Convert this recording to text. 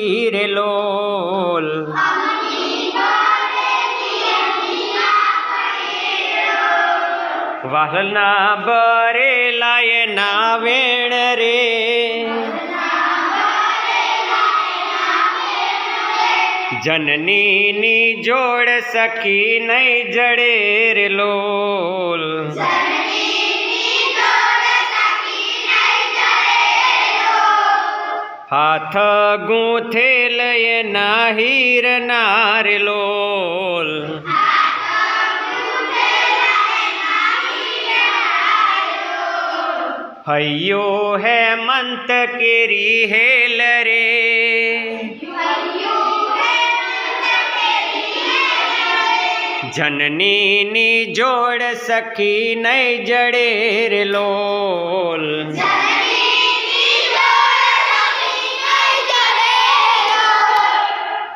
તીર લોલ વાલના બરે લાય ના વેણ રે જનની જોડ સખી નહીં જડે રે લોલ હાથ ગૂંથેલ એના હીર નારે લોલ હૈયો હેમંત કેરી હેલ રે જનનીની જોડ સખી નહીં જડે